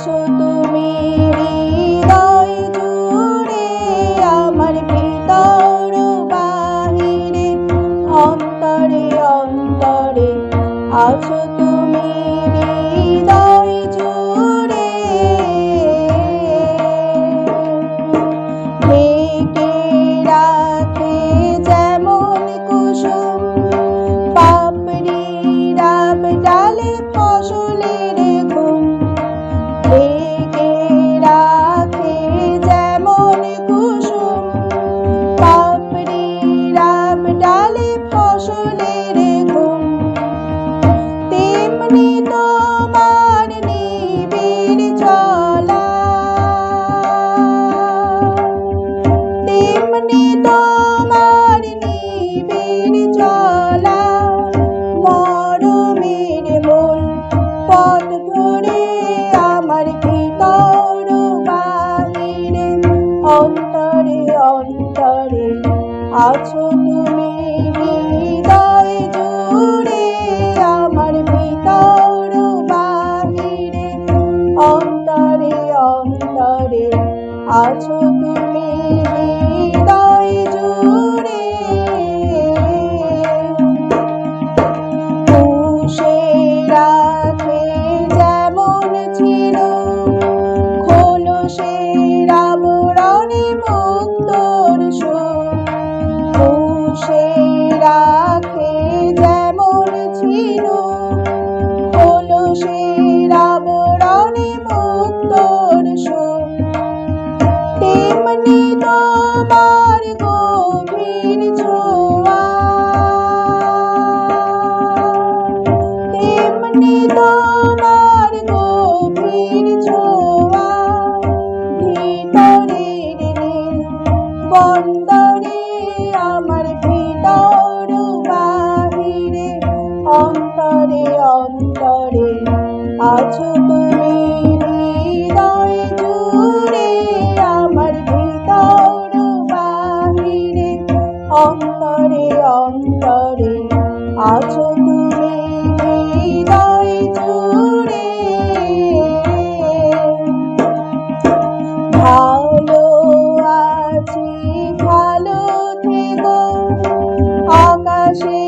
আছো তুমি হৃদয় আমার ভিতর বাহিরে অন্তরে অন্তরে আছো অন্তরে আছো তুমি হৃদয় জুড়ে। পুষে রাখে যেমন ছিল, খোলসের আবরণে মুক্তর সুর। পুষে রাখে অন্তরে অন্তরে আছো তুমি হৃদয় জুড়ে অন্তরে অন্তরে আছো তুমি হৃদয় জুড়ে। ভালো আছি, ভালো থেকো আকাশের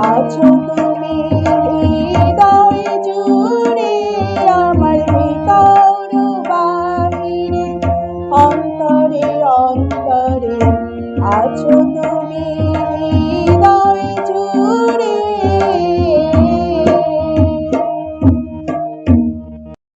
আছো তুমি